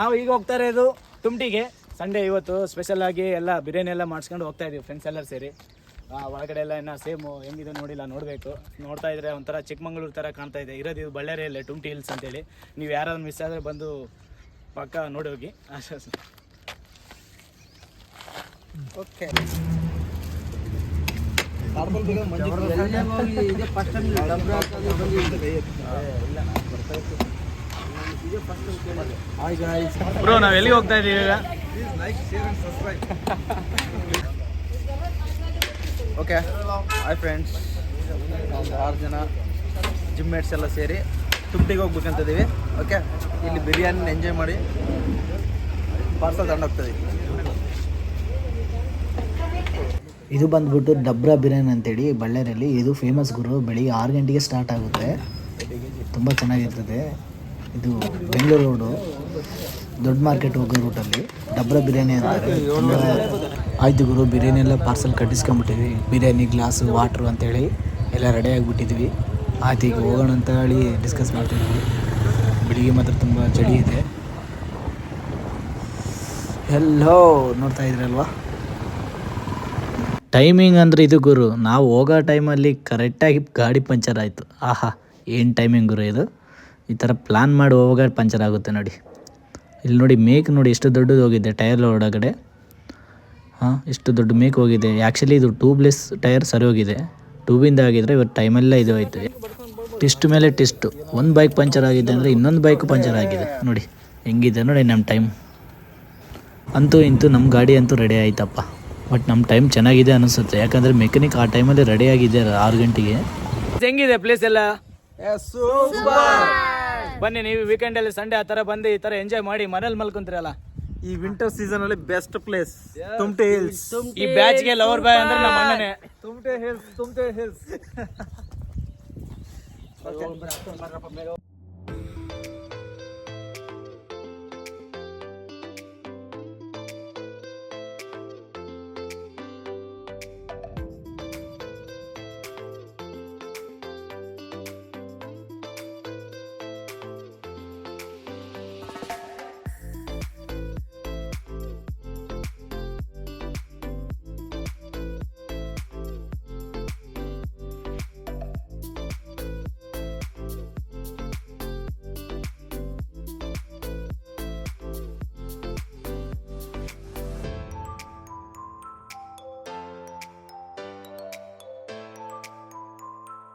ನಾವು ಈಗ ಹೋಗ್ತಾ ಇರೋದು ತುಮಟಿಗೆ. ಸಂಡೇ ಇವತ್ತು ಸ್ಪೆಷಲ್ ಆಗಿ ಎಲ್ಲ ಬಿರಿಯಾನಿ ಎಲ್ಲ ಮಾಡಿಸ್ಕೊಂಡು ಹೋಗ್ತಾ ಇದೀವಿ ಫ್ರೆಂಡ್ಸ್ ಎಲ್ಲ ಸೇರಿ. ಒಳಗಡೆ ಎಲ್ಲ ಇನ್ನೂ ಸೇಮು ಹೆಂಗಿದೆ ನೋಡಿಲ್ಲ ನೋಡಬೇಕು. ನೋಡ್ತಾ ಇದ್ರೆ ಒಂಥರ ಚಿಕ್ಕಮಂಗ್ಳೂರು ಥರ ಕಾಣ್ತಾ ಇದೆ. ಇರೋದು ಇದು ಬಳ್ಳಾರಿಯಲ್ಲೇ ಟುಮ್ಟಿ ಹಿಲ್ಸ್ ಅಂತೇಳಿ. ನೀವು ಯಾರಾದ್ರು ಮಿಸ್ ಆದರೆ ಬಂದು ಪಕ್ಕ ನೋಡಿ ಹೋಗಿ. ಓಕೆ ಬರ್ತಾ ಗಾಯ್ಸ್ ಬ್ರೋ ನಾವ್ ಎಲ್ಲಿಗೆ ಹೋಗ್ತಾ ಇದೀವಿ ಈಗ? ಓಕೆ ಹಾಯ್ ಫ್ರೆಂಡ್ಸ್ ಒಂದು ಆರು ಜನ ಜಿಮ್ ಮೇಟ್ಸ್ ಎಲ್ಲ ಸೇರಿ ತುಮಟಿಗೆ ಹೋಗ್ಬೇಕಂತಿದ್ದೀವಿ ಓಕೆ ಇಲ್ಲಿ ಬಿರಿಯಾನಿನ ಎಂಜಾಯ್ ಮಾಡಿ ಪಾರ್ಸಲ್ ತಗೊಂಡೋಗ್ತದೆ ಇದು ಬಂದ್ಬಿಟ್ಟು ಡಬ್ರಾ ಬಿರಿಯಾನಿ ಅಂತೇಳಿ ಬಳ್ಳಾರಿಯಲ್ಲಿ ಇದು ಫೇಮಸ್ ಗುರು. ಬೆಳಿಗ್ಗೆ ಆರು ಗಂಟೆಗೆ ಸ್ಟಾರ್ಟ್ ಆಗುತ್ತೆ. ತುಂಬ ಚೆನ್ನಾಗಿರ್ತದೆ. ಇದು ಬೆಂಗಳೂರು ರೋಡು, ದೊಡ್ಡ ಮಾರ್ಕೆಟ್ ಹೋಗೋ ರೂಟಲ್ಲಿ ಡಬ್ರ ಬಿರಿಯಾನಿ ಅಂತಾರೆ. ಆಯ್ತು ಗುರು, ಬಿರಿಯಾನಿ ಎಲ್ಲ ಪಾರ್ಸಲ್ ಕಟ್ಟಿಸ್ಕೊಂಬಿಟ್ಟಿದ್ವಿ ಬಿರಿಯಾನಿ, ಗ್ಲಾಸು ವಾಟ್ರು ಅಂತೇಳಿ ಎಲ್ಲ ರೆಡಿ ಆಗಿಬಿಟ್ಟಿದ್ವಿ. ಆಯ್ತು ಈಗ ಹೋಗೋಣ ಅಂತ ಹೇಳಿ ಡಿಸ್ಕಸ್ ಮಾಡ್ತಿದ್ವಿ. ಬೆಳಿಗ್ಗೆ ಮಾತ್ರ ತುಂಬ ಚಳಿ ಇದೆ. ಎಲ್ಲೋ ನೋಡ್ತಾ ಇದ್ರಲ್ವಾ ಟೈಮಿಂಗ್ ಅಂದರೆ ಇದು ಗುರು, ನಾವು ಹೋಗೋ ಟೈಮಲ್ಲಿ ಕರೆಕ್ಟಾಗಿ ಗಾಡಿ ಪಂಚರ್ ಆಯಿತು. ಆಹಾ, ಏನು ಟೈಮಿಂಗ್ ಗುರು ಇದು? ಈ ಥರ ಪ್ಲ್ಯಾನ್ ಮಾಡಿ ಹೋಗೋ ಪಂಚರ್ ಆಗುತ್ತೆ ನೋಡಿ. ಇಲ್ಲಿ ನೋಡಿ ಮೇಕ್ ನೋಡಿ ಎಷ್ಟು ದೊಡ್ಡದು ಹೋಗಿದೆ ಟೈರ್ ಒಳಗಡೆ. ಹಾಂ ಎಷ್ಟು ದೊಡ್ಡ ಮೇಕ್ ಹೋಗಿದೆ. ಆ್ಯಕ್ಚುಲಿ ಇದು ಟ್ಯೂಬ್ಲೆಸ್ ಟೈರ್ ಸರಿ ಹೋಗಿದೆ. ಟ್ಯೂಬಿಂದ ಆಗಿದ್ರೆ ಇವತ್ತು ಟೈಮೆಲ್ಲ ಇದು ಆಯಿತು. ಟಿಸ್ಟ್ ಮೇಲೆ ಟಿಸ್ಟು ಒಂದು ಬೈಕ್ ಪಂಚರ್ ಆಗಿದೆ ಅಂದರೆ ಇನ್ನೊಂದು ಬೈಕ್ ಪಂಚರ್ ಆಗಿದೆ. ನೋಡಿ ಹೆಂಗಿದೆ ನೋಡಿ ನಮ್ಮ ಟೈಮ್ ಅಂತೂ ಇಂತೂ ನಮ್ಮ ಗಾಡಿ ಅಂತೂ ರೆಡಿ ಆಯ್ತಪ್ಪ. ಬಟ್ ನಮ್ಮ ಟೈಮ್ ಚೆನ್ನಾಗಿದೆ ಅನಿಸುತ್ತೆ. ಯಾಕಂದರೆ ಮೆಕ್ಯಾನಿಕ್ ಆ ಟೈಮಲ್ಲಿ ರೆಡಿ ಆಗಿದೆ ಆರು ಗಂಟೆಗೆ. ಹೆಂಗಿದೆ ಪ್ಲೇಸ್ ಎಲ್ಲ? ಬನ್ನಿ ನೀವು ವೀಕೆಂಡ್ ಅಲ್ಲಿ ಸಂಡೆ ಆ ಥರ ಬಂದು ಈ ಥರ ಎಂಜಾಯ್ ಮಾಡಿ ಮನೇಲಿ ಮಲ್ಕೊಂತೀರಲ್ಲ? ಈ ವಿಂಟರ್ ಸೀಸನ್ ಅಲ್ಲಿ ಬೆಸ್ಟ್ ಪ್ಲೇಸ್ ತುಮಟೆ ಹಿಲ್ಸ್ ಈ ಬ್ಯಾಚ್ಗೆ ಲವರ್ ಬಾಯ್ ಅಂದ್ರೆ ನಮ್ಮ ಅಣ್ಣನೇ. ತುಮಟೆ ಹಿಲ್ಸ್ ತುಮಟೆ ಹಿಲ್ಸ್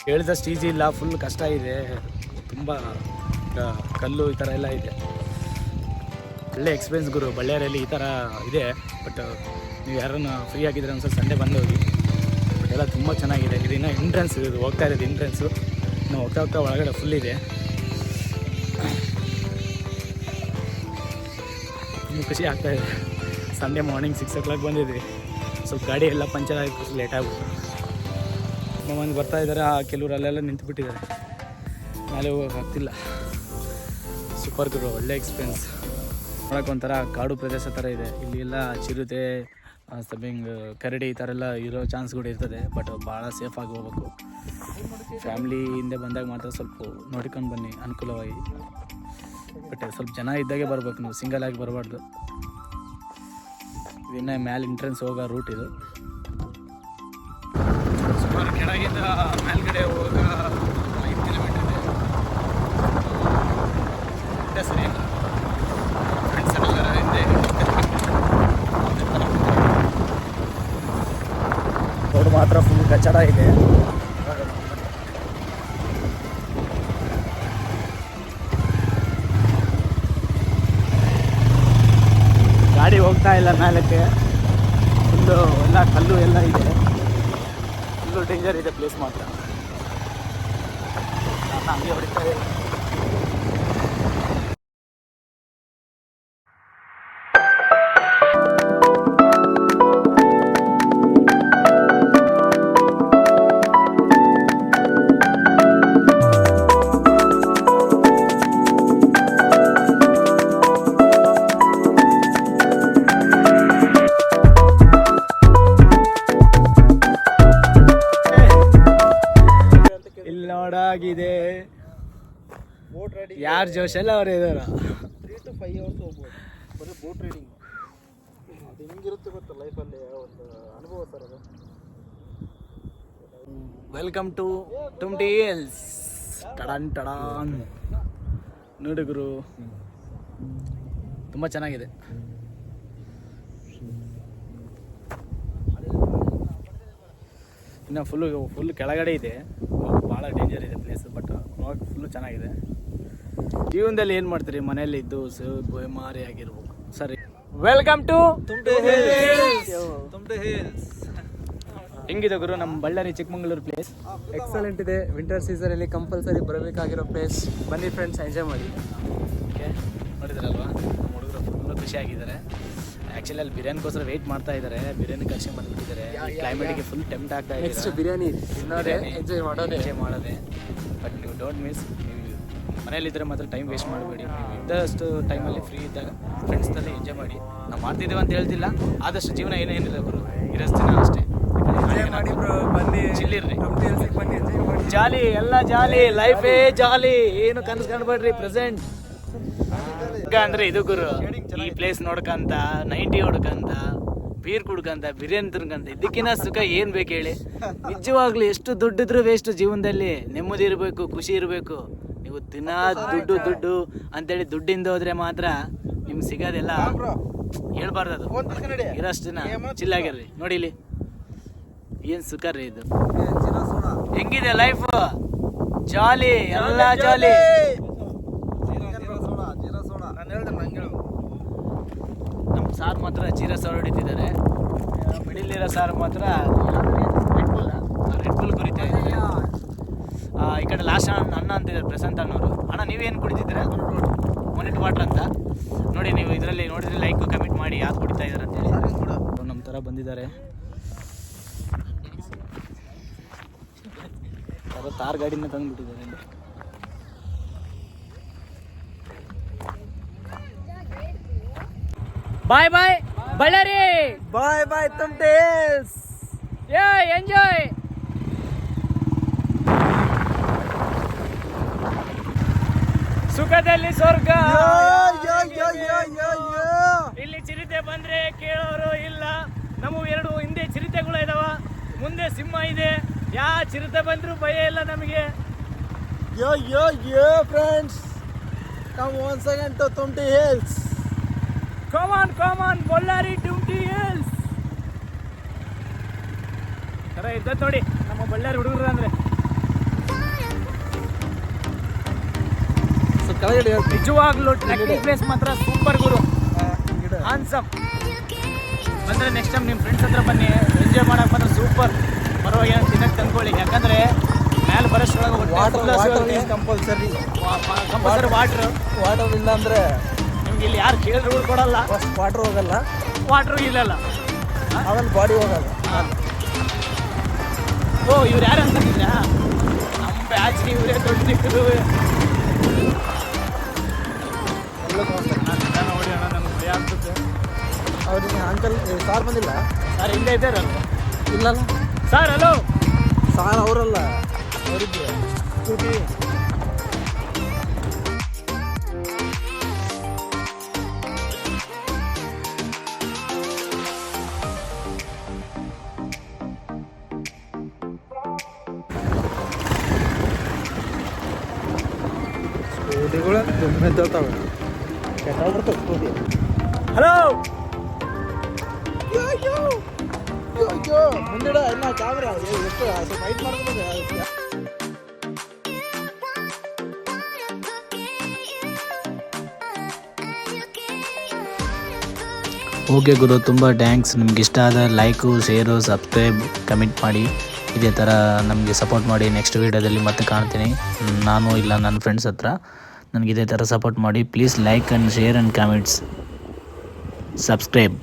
ಹೇಳಿದಷ್ಟು ಈಸಿ ಇಲ್ಲ ಫುಲ್ ಕಷ್ಟ ಇದೆ. ತುಂಬ ಕಲ್ಲು ಈ ಥರ ಎಲ್ಲ ಇದೆ. ಒಳ್ಳೆ ಎಕ್ಸ್ಪೀರಿಯನ್ಸ್ ಗುರು, ಬಳ್ಳಾರಿಯಲ್ಲಿ ಈ ಥರ ಇದೆ. ಬಟ್ ನೀವು ಯಾರನ್ನು ಫ್ರೀ ಆಗಿದ್ರೆ ಸ್ವಲ್ಪ ಸಂಡೇ ಬಂದು ಹೋಗಿ ಬಟ್ ಎಲ್ಲ ತುಂಬ ಚೆನ್ನಾಗಿದೆ. ಇದು ಇನ್ನೂ ಎಂಟ್ರೆನ್ಸ್ ಇದು ಹೋಗ್ತಾ ಇರೋದು ಎಂಟ್ರೆನ್ಸು ನಾವು ಹೋಗ್ತಾ ಹೋಗ್ತಾ ಒಳಗಡೆ ಫುಲ್ ಇದೆ. ತುಂಬ ಖುಷಿ ಆಗ್ತಾಯಿದೆ Sunday morning six o'clock ಬಂದಿದ್ವಿ. ಸ್ವಲ್ಪ ಗಾಡಿ ಎಲ್ಲ ಪಂಚರ್ ಆಗಿ ಲೇಟ್ ಆಗ್ಬಿಟ್ಟು ಮಂದಿ ಬರ್ತಾ ಇದ್ದಾರೆ, ಆ ಕೆಲವರು ಅಲ್ಲೆಲ್ಲ ನಿಂತು ಬಿಟ್ಟಿದ್ದಾರೆ ಮೇಲೆ ಹೋಗೋಕ್ಕಾಗ್ತಿಲ್ಲ ಸೂಪರ್ ಗುರು, ಒಳ್ಳೆ ಎಕ್ಸ್ಪೀರಿಯನ್ಸ್ ನೋಡೋಕೆ ಒಂಥರ ಕಾಡು ಪ್ರದೇಶ ಥರ ಇದೆ. ಇಲ್ಲಿ ಎಲ್ಲ ಚಿರತೆ ಸಬಿಂಗ್ ಕರಡಿ ಈ ಥರ ಎಲ್ಲ ಇರೋ ಕೂಡ ಇರ್ತದೆ. ಬಟ್ ಭಾಳ ಸೇಫಾಗಿ ಹೋಗ್ಬೇಕು. ಫ್ಯಾಮ್ಲಿಯಿಂದ ಬಂದಾಗ ಮಾತ್ರ ಸ್ವಲ್ಪ ನೋಡ್ಕೊಂಡು ಬನ್ನಿ, ಅನುಕೂಲವಾಗಿ. ಬಟ್ ಸ್ವಲ್ಪ ಜನ ಇದ್ದಾಗೆ ಬರ್ಬೇಕು ನೀವು ಸಿಂಗಲ್ ಆಗಿ ಬರಬಾರ್ದು. ಇನ್ನು ಮ್ಯಾಲೆ ಎಂಟ್ರೆನ್ಸ್ ಹೋಗೋ ರೂಟ್ ಇದು. ಸುಮಾರು ಕೆಳಗಿಂದ ಮೇಲ್ಗಡೆ ಹೋಗ ಐದು ಕಿಲೋಮೀಟರ್ ಇದೆ. ಸರಿ ಫ್ರೆಂಡ್ಸ್ ಎಲ್ಲ ಹಿಂದೆ. ರೋಡ್ ಮಾತ್ರ ಫುಲ್ ಕಚ್ಚಡ ಇದೆ. ಗಾಡಿ ಹೋಗ್ತಾ ಇಲ್ಲ ಮೇಲಕ್ಕೆ. ಫುಲ್ಲು ಎಲ್ಲ ಕಲ್ಲು ಎಲ್ಲ ಇದೆ. ಡೇಂಜರ್ ಇದೆ ಪ್ಲೇಸ್ ಮಾತ್ರ. ನಾನು ಹಂಗೆ ಹೊಡಿತಾ ಯಾರು ಜೋಶಲ್ಲ ಅವ್ರು ಇದಾರ. ಫೈವ್ ಅವರ್ಸ್ ಹೋಗ್ಬೋದು. ಬರೀ ಬೋಟ್ ರೈಡಿಂಗ್ ಅದು ಹೆಂಗಿರುತ್ತೆ ಗೊತ್ತಾ ಲೈಫಲ್ಲಿ ಒಂದು ಅನುಭವ ಸರ್ ಅದು. Welcome to Tumti hills tada tada ನೋಡಿ ಗುರು. ತುಂಬ ಚೆನ್ನಾಗಿದೆ. ಇನ್ನು ಫುಲ್ಲು ಫುಲ್ ಕೆಳಗಡೆ ಇದೆ. ಭಾಳ ಡೇಂಜರ್ ಇದೆ ಪ್ಲೇಸ್ ಬಟ್ ನೋಡೋಕೆ ಫುಲ್ಲು ಚೆನ್ನಾಗಿದೆ. ಜೀವನದಲ್ಲಿ ಏನು ಮಾಡ್ತೀರಿ? ಮನೆಯಲ್ಲಿ ಇದ್ದು ಮಾರಿ ಆಗಿರ್ಬೇಕು. ಸರಿ. ವೆಲ್ಕಮ್ ಟು ಹೆಂಗಿದೆ ಗುರು ನಮ್ಮ ಬಳ್ಳಾರಿ ಚಿಕ್ಕಮಂಗ್ಳೂರು ಪ್ಲೇಸ್ ಎಕ್ಸಲೆಂಟ್ ಇದೆ. ವಿಂಟರ್ ಸೀಸನಲ್ಲಿ ಕಂಪಲ್ಸರಿ ಬರಬೇಕಾಗಿರೋ ಪ್ಲೇಸ್ ಬನ್ನಿ ಫ್ರೆಂಡ್ಸ್ ಎಂಜಾಯ್ ಮಾಡಿ. ಓಕೆ. ನೋಡಿದ್ರಲ್ವಾ? ನಮ್ಮ ಹುಡುಗರು ಫುಲ್ಲು ಖುಷಿಯಾಗಿದ್ದಾರೆ ಆ್ಯಕ್ಚುಲಿ ಅಲ್ಲಿ ಬಿರಿಯಾನಿಗೋಸ್ಕರ ವೆಯ್ಟ್ ಮಾಡ್ತಾ ಇದ್ದಾರೆ. ಬಿರಿಯಾನಿ ಕರ್ಸಿ ಬಂದುಬಿಟ್ಟಿದ್ದಾರೆ. ಕ್ಲೈಮೇಟಿಗೆ ಫುಲ್ ಟೆಂಪ್ಟ್ ಆಗ್ತಾ ನೆಕ್ಸ್ಟ್ ಇದೆ ಬಿರಿಯಾನಿ. ತಿನ್ನೋದೇ ಎಂಜಾಯ್ ಮಾಡೋದೇ. ಎಂಜಾಯ್ ಮಾಡೋದೇ. ಬಟ್ ನೀವು ಡೋಂಟ್ ಮಿಸ್ ಮನೇಲಿದ್ದರೆ ಮಾತ್ರ ಟೈಮ್ ವೇಸ್ಟ್ ಮಾಡಬೇಡಿ. ಇದ್ದಷ್ಟು ಟೈಮಲ್ಲಿ ಫ್ರೀ ಇದ್ದಾಗ ಫ್ರೆಂಡ್ಸ್ನಲ್ಲಿ ಎಂಜಾಯ್ ಮಾಡಿ. ನಾವು ಮಾಡ್ತಿದ್ದೇವೆ ಅಂತ ಹೇಳ್ತಿಲ್ಲ ಆದಷ್ಟು ಜೀವನ ಏನೇನಿಲ್ಲ ಗುರು. ಇರೋಷ್ಟು ದಿನ ಅಷ್ಟೇ ಮಾಡಿ ಬನ್ನಿ. ಚಿಲ್ಲಿರ್ರಿ. ಜಾಲಿ ಎಲ್ಲ ಜಾಲಿ ಲೈಫೇ ಜಾಲಿ. ಏನು ಕನಸು ಕಾಣ್ಬೇಡ್ರಿ ಪ್ರೆಸೆಂಟ್ ಅಂದ್ರೆ ಇದು ಗುರು ಈ ಪ್ಲೇಸ್ ನೋಡ್ಕಂತ ನೈಂಟಿ ಹೊಡ್ಕಂತ ಬೀರ್ ಕುಡ್ಕಂತ ಬಿರಿಯಾನಿ ತಿನ್ಕಂತ ಇದಕ್ಕಿನ್ನ ಸುಖ ಏನ್ ಬೇಕು ಹೇಳಿ. ನಿಜವಾಗ್ಲೂ ಎಷ್ಟು ದುಡ್ಡಿದ್ರು ವೇಸ್ಟ್ ಜೀವನದಲ್ಲಿ. ನೆಮ್ಮದಿ ಇರಬೇಕು ಖುಷಿ ಇರಬೇಕು. ನೀವು ದಿನ ದುಡ್ಡು ದುಡ್ಡು ಅಂತೇಳಿ ದುಡ್ಡಿಂದ ಹೋದ್ರೆ ಮಾತ್ರ ನಿಮ್ಗೆ ಸಿಗೋದೆಲ್ಲ ಹೇಳ್ಬಾರ್ದು ಅದು. ಇರೋಷ್ಟು ದಿನ ಚಿಲ್ಲಾಗಿರ್ರಿ ನೋಡಿ ಇಲ್ಲಿ. ಏನ್ ಸುಖ ರೀ ಇದು. ಹೆಂಗಿದೆ ಲೈಫ್ ಜಾಲಿ ಎಲ್ಲ ಜಾಲಿ ನಮ್ಮ ಸಾರ್ ಮಾತ್ರ ಜೀರಾ ಸಾರು ಹೊಡಿತಿದ್ದಾರೆ. ಮಿಡಿಲಿರೋ ಸಾರು ಮಾತ್ರ ರೆಡ್ ಬುಲ್ ರೆಡ್ ಬುಲ್ ಕುರಿತಾ ಇದ್ದಾರೆ ಆ, ಈ ಕಡೆ ಲಾಸ್ಟ್ ಅಣ್ಣ ಅಂತಿದ್ದಾರೆ ಪ್ರಶಾಂತ್ ಅಣ್ಣವರು ಅಣ್ಣ ನೀವೇನು ಕುಡಿತಿದ್ದೀರಾ? ಮೊನಿಟ್ ವಾಟರ್ ಅಂತ. ನೋಡಿ ನೀವು ಇದರಲ್ಲಿ ನೋಡಿದ್ರೆ ಲೈಕ್ ಕಮೆಂಟ್ ಮಾಡಿ ಯಾವ್ದು ಕುಡಿತಾ ಇದ್ದಾರೆ ಅಂತೇಳಿ ನಮ್ಮ ಥರ ಬಂದಿದ್ದಾರೆ. ತಾರ್ ಗಾಡಿನ ತಂದುಬಿಟ್ಟಿದ್ದಾರೆ ಬಾಯ್ ಬಾಯ್ ಬಳ್ಳಾರಿ ಬಾಯ್ ಬಾಯ್ ತಮ್ ಹಿಲ್ಸ್ ಏ ಎಂಜಾಯ್ ಸುಖದಲ್ಲಿ ಸ್ವರ್ಗ. ಇಲ್ಲಿ ಚಿರತೆ ಬಂದ್ರೆ ಕೇಳೋರು ಇಲ್ಲ. ನಮಗೂ ಎರಡು ಹಿಂದೆ ಚಿರತೆಗಳು ಇದಾವ. ಮುಂದೆ ಸಿಂಹ ಇದೆ. ಯಾ ಚಿರತೆ ಬಂದ್ರು ಭಯ ಇಲ್ಲ ನಮಗೆ. Yo yo, yo, friends Come once second to Tumti Hills. Come on come on Ballari twenty hills ಥರ ಇರ್ತದೆ ನೋಡಿ ನಮ್ಮ ಬಳ್ಳಾರಿ ಹುಡುಗರು ಅಂದ್ರೆ. ಕೆಳಗಡೆ ನಿಜವಾಗ್ಲೂ ಟ್ರೆಕ್ಕಿಂಗ್ ಪ್ಲೇಸ್ ಮಾತ್ರ ಸೂಪರ್ ಗುರು. ಆನ್ಸಮ್ ಬಂದರೆ ನೆಕ್ಸ್ಟ್ ಟೈಮ್ ನಿಮ್ಮ ಫ್ರೆಂಡ್ಸ್ ಹತ್ರ ಬನ್ನಿ. ಎಂಜಾಯ್ ಮಾಡಕ್ಕೆ ಮಾತ್ರ ಸೂಪರ್. ಪರವಾಗಿ ತಿನ್ನಕ್ಕೆ ತಂದ್ಕೊಳ್ಳಿ. ಯಾಕಂದರೆ ಮೇಲೆ ಬರೋಷ್ಟೊಳಗೆ water compulsory compulsory water water ಇಲ್ಲ ಅಂದ್ರೆ ನಿಮ್ಗೆ ಇಲ್ಲಿ ಯಾರು ಕೇಳಿದ್ರು ಕೊಡಲ್ಲ. ಫಸ್ಟ್ ವಾಟರ್ ಹೋಗಲ್ಲ. ವಾಟ್ರು ಇಲ್ಲಲ್ಲ. ಆಮೇಲೆ ಬಾಡಿ ಹೋಗಲ್ಲ. ಓ ಇವ್ರು ಯಾರು ಅಂತ ನಮ್ಮ ಬ್ಯಾಚ್ ಇವರೇ ದೊಡ್ಡ ದಿಕ್ಕರು ನಾನು ಅಣ್ಣ ನಮ್ಗೆ ಭಯ ಆಗ್ತದೆ. ಅವ್ರಿಗೆ ಅಂಕಲ್ ಸಾರ್ ಬಂದಿಲ್ಲ? ಸರ್ ಹಿಂದೆ ಇದ್ದಾರಲ್ಲ ಇಲ್ಲಲ್ಲ. ಸರ್ ಹಲೋ ಸಾರ್ ಅವರಲ್ಲ. ಅವರಿದ್ರು ಸ್ಕೂಟಿಗಳು ತುಂಬ ಸ್ಕೂಟಿ ಹಲೋ ಅಯ್ಯೋ ಮುಂದಿಡ ಇನ್ನ ಕ್ಯಾಮ್ರಾ ಎಷ್ಟು ಫೈಟ್ ಮಾಡ್ಕೊಂಡು ಓಕೆ ಗುರು ತುಂಬ ಥ್ಯಾಂಕ್ಸ್ ನಿಮ್ಗೆ ಇಷ್ಟ ಆದ ಲೈಕು ಶೇರು ಸಬ್ಸ್ಕ್ರೈಬ್ ಕಮೆಂಟ್ ಮಾಡಿ. ಇದೇ ಥರ ನಮಗೆ ಸಪೋರ್ಟ್ ಮಾಡಿ. ನೆಕ್ಸ್ಟ್ ವೀಡಿಯೋದಲ್ಲಿ ಮತ್ತೆ ಕಾಣ್ತೀನಿ. ನಾನು ಇಲ್ಲ ನನ್ನ ಫ್ರೆಂಡ್ಸ್ ಹತ್ರ. ನನಗೆ ಇದೇ ಥರ ಸಪೋರ್ಟ್ ಮಾಡಿ. Please like and share and comments subscribe